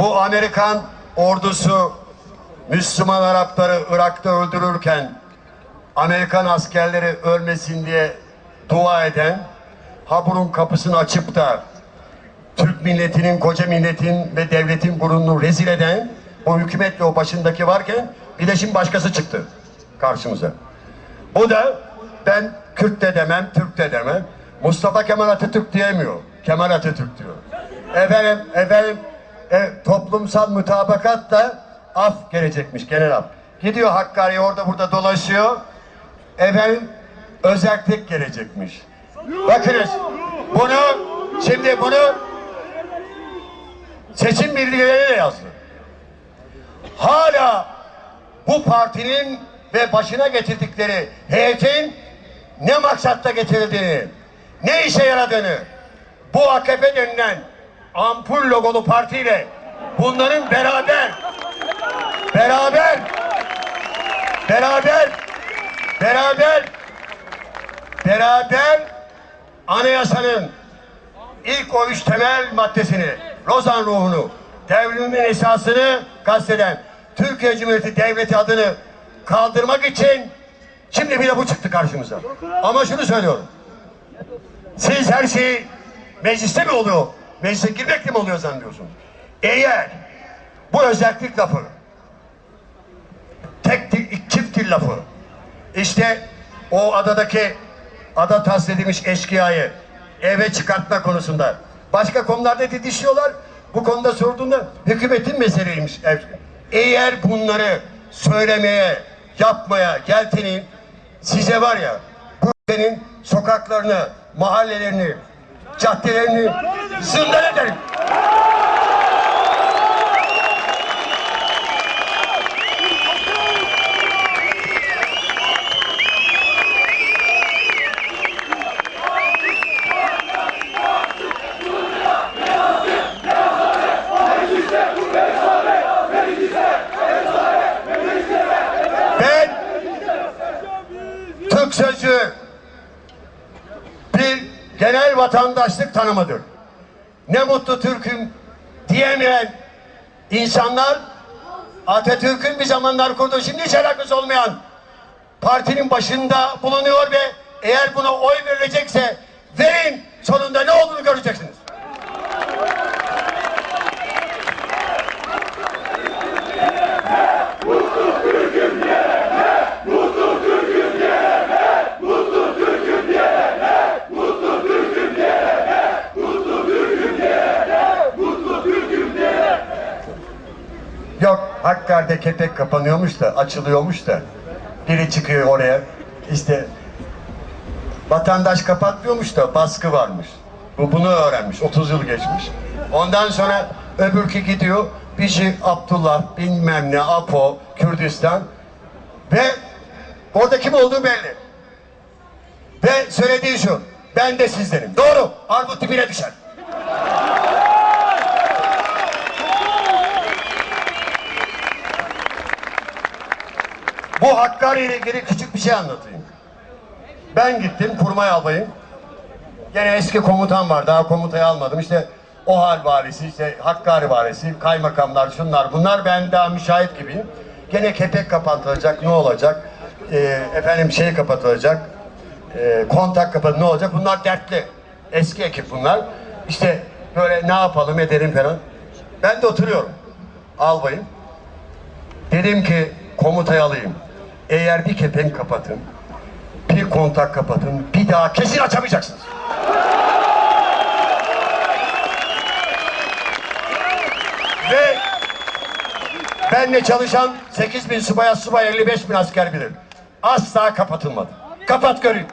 Bu Amerikan ordusu Müslüman Arapları Irak'ta öldürürken Amerikan askerleri ölmesin diye dua eden, Habur'un kapısını açıp da Türk milletinin, koca milletin ve devletin gururunu rezil eden o hükümetle o başındaki varken bir de şimdi başkası çıktı karşımıza. Bu da ben Kürt de demem, Türk de demem. Mustafa Kemal Atatürk diyemiyor. Kemal Atatürk diyor. Efendim, efendim e, toplumsal mutabakat da af gelecekmiş genel af. Gidiyor Hakkari orada burada dolaşıyor. Efendim özellik gelecekmiş. Bakınız bunu şimdi bunu seçim bilgileri de yazdı. Hala bu partinin ve başına getirdikleri heyetin ne maksatta getirildiğini, ne işe yaradığını, bu AKP denilen ampul logolu partiyle bunların beraber, beraber, beraber, beraber, beraber anayasanın ilk o üç temel maddesini, Lozan ruhunu, devrimin esasını kasteden Türkiye Cumhuriyeti Devleti adını kaldırmak için şimdi bir de bu çıktı karşımıza. Ama şunu söylüyorum. Siz her şeyi mecliste mi oluyor? Meclise girmekle mi oluyor zannediyorsunuz? Eğer bu özellik lafı tek dil, çift dil lafı işte o adadaki ada tahsil edilmiş eşkıyayı eve çıkartma konusunda başka konularda didişiyorlar. Bu konuda sorduğunda hükümetin meseleymiş. Eğer bunları söylemeye, yapmaya geltenin size var ya bu ülkenin sokaklarını, mahallelerini, caddelerini zindan ederim. Türk sözcüğü bir genel vatandaşlık tanımıdır. Ne mutlu Türk'üm diyemeyen insanlar Atatürk'ün bir zamanlar kurduğu şimdi hiç alakası olmayan partinin başında bulunuyor ve eğer buna oy verilecekse verin sonunda ne Hakkari'de kepek kapanıyormuş da açılıyormuş da biri çıkıyor oraya işte vatandaş kapatmıyormuş da baskı varmış. Bu bunu öğrenmiş 30 yıl geçmiş. Ondan sonra öbürkü gidiyor Bici Abdullah bilmem ne Apo Kürdistan ve orada kim olduğu belli. Ve söylediği şu ben de sizdenim. Doğru. Armut dibine düşer. Bu Hakkari ile ilgili küçük bir şey anlatayım. Ben gittim kurmay albayım. Gene eski komutan var. Daha komutayı almadım. İşte o hal valisi, işte Hakkari valisi, kaymakamlar, şunlar bunlar. Ben daha müşahit gibiyim. Gene kepek kapatılacak. Ne olacak? Ee, efendim şey kapatılacak. Ee, kontak kapat ne olacak? Bunlar dertli. Eski ekip bunlar. İşte böyle ne yapalım edelim falan. Ben de oturuyorum. Albayım. Dedim ki komutayı alayım. Eğer bir kepenk kapatın, bir kontak kapatın, bir daha kesin açamayacaksınız. Ve benle çalışan 8 bin subaya subay 55 bin asker bilir. Asla kapatılmadı. Kapat göreyim.